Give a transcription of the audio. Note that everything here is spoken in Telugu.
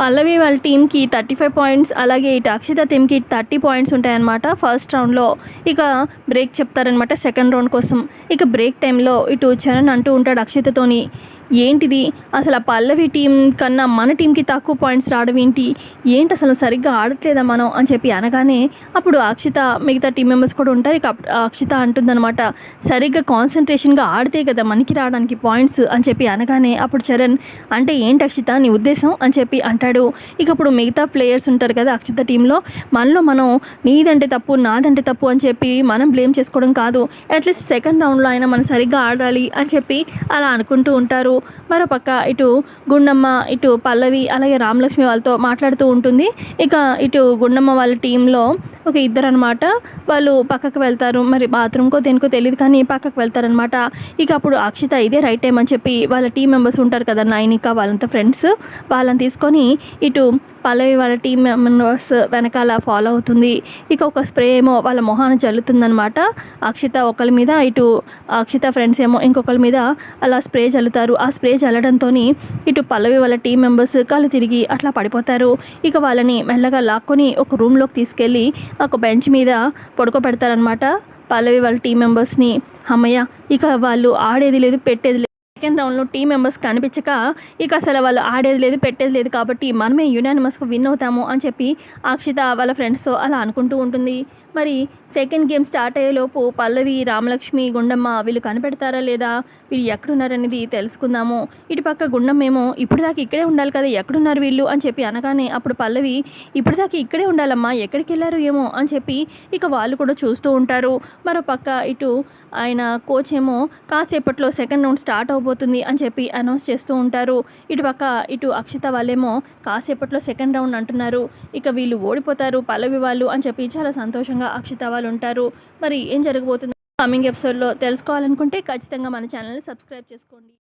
పల్లవి వాళ్ళ టీంకి థర్టీ ఫైవ్ పాయింట్స్ అలాగే ఇటు అక్షిత టీంకి థర్టీ పాయింట్స్ ఉంటాయన్నమాట ఫస్ట్ రౌండ్లో ఇక బ్రేక్ చెప్తారనమాట సెకండ్ రౌండ్ కోసం. ఇక బ్రేక్ టైంలో ఇటు చరణ్ అంటూ ఉంటాడు అక్షితతోని. ఏంటిది? అసలు ఆ పల్లవి టీం కన్నా మన టీంకి తక్కువ పాయింట్స్ రావడం ఏంటి? ఏంటి అసలు సరిగ్గా ఆడట్లేదా మనం అని చెప్పి అనగానే అప్పుడు అక్షిత మిగతా టీం మెంబర్స్ కూడా ఉంటారు. ఇక అక్షిత అంటుందన్నమాట సరిగ్గా కాన్సన్ట్రేషన్గా ఆడితే కదా మనకి రావడానికి పాయింట్స్ అని చెప్పి అనగానే అప్పుడు చరణ్ అంటే ఏంటి అక్షిత నీ ఉద్దేశం? అని చెప్పి అంటాడు. ఇక అప్పుడు మిగతా ప్లేయర్స్ ఉంటారు కదా అక్షిత టీంలో మనలో మనం నీదంటే తప్పు నాదంటే తప్పు అని చెప్పి మనం బ్లేమ్ చేసుకోవడం కాదు. అట్లీస్ట్ సెకండ్ రౌండ్లో అయినా మనం సరిగ్గా ఆడాలి అని చెప్పి అలా అనుకుంటూ ఉంటారు. మరోపక్క ఇటు గుండమ్మ ఇటు పల్లవి అలాగే రామలక్ష్మి వాళ్ళతో మాట్లాడుతూ ఉంటుంది. ఇక ఇటు గుండమ్మ వాళ్ళ టీంలో ఒక ఇద్దరు అనమాట వాళ్ళు పక్కకు వెళ్తారు. మరి బాత్రూమ్కో దేనికో తెలియదు కానీ పక్కకు వెళ్తారనమాట ఇక అప్పుడు అక్షిత ఇదే రైట్ టైం అని చెప్పి వాళ్ళ టీం మెంబర్స్ ఉంటారు కదా నైనిక వాళ్ళంతా ఫ్రెండ్స్. వాళ్ళని తీసుకొని ఇటు పల్లవి వాళ్ళ టీం మెంబర్స్ వెనకాల ఫాలో అవుతుంది. ఇక ఒక స్ప్రే ఏమో వాళ్ళ మొహాన చల్లుతుందనమాట అక్షిత ఒకరి మీద ఇటు అక్షిత ఫ్రెండ్స్ ఏమో ఇంకొకరి మీద అలా స్ప్రే చల్లుతారు ఆ స్ప్రే చల్లడంతో ఇటు పల్లవి వాళ్ళ టీం మెంబర్స్ కళ్ళు తిరిగి అట్లా పడిపోతారు. ఇక వాళ్ళని మెల్లగా లాక్కొని ఒక రూమ్లోకి తీసుకెళ్ళి ఒక బెంచ్ మీద పడుకోబెడతారనమాట పల్లవి వాళ్ళ టీం మెంబర్స్ని అమ్మయ్య ఇక వాళ్ళు ఆడేది లేదు పెట్టేది లేదు. సెకండ్ రౌండ్లో టీం మెంబర్స్ కనిపించక ఇక అసలు వాళ్ళు ఆడేది లేదు పెట్టేది లేదు కాబట్టి మనమే యునానిమస్గా విన్ అవుతాము అని చెప్పి అక్షిత వాళ్ళ ఫ్రెండ్స్తో అలా అనుకుంటూ ఉంటుంది. మరి సెకండ్ గేమ్ స్టార్ట్ అయ్యేలోపు పల్లవి రామలక్ష్మి గుండమ్మ వీళ్ళు కనిపెడతారా లేదా? వీళ్ళు ఎక్కడున్నారనేది తెలుసుకుందాము. ఇటు పక్క గుండమ్మేమో ఇప్పుడు దాకా ఇక్కడే ఉండాలి కదా ఎక్కడున్నారు వీళ్ళు అని చెప్పి అనగానే అప్పుడు పల్లవి ఇప్పుడు దాకా ఇక్కడే ఉండాలమ్మా ఎక్కడికి వెళ్ళారు ఏమో అని చెప్పి ఇక వాళ్ళు కూడా చూస్తూ ఉంటారు. మరో పక్క ఇటు ఆయన కోచ్ ఏమో కాసేపట్లో సెకండ్ రౌండ్ స్టార్ట్ జరగబోతుంది అని చెప్పి అనౌన్స్ చేస్తూ ఉంటారు. ఇటు పక్క ఇటు అక్షిత వాళ్ళేమో కాసేపట్లో సెకండ్ రౌండ్ అంటున్నారు. ఇక వీళ్ళు ఓడిపోతారు పల్లవి వాళ్ళు అని చెప్పి చాలా సంతోషంగా అక్షిత వాళ్ళు ఉంటారు. మరి ఏం జరగబోతుంది కమింగ్ ఎపిసోడ్లో తెలుసుకోవాలనుకుంటే ఖచ్చితంగా మన ఛానల్ని సబ్స్క్రైబ్ చేసుకోండి.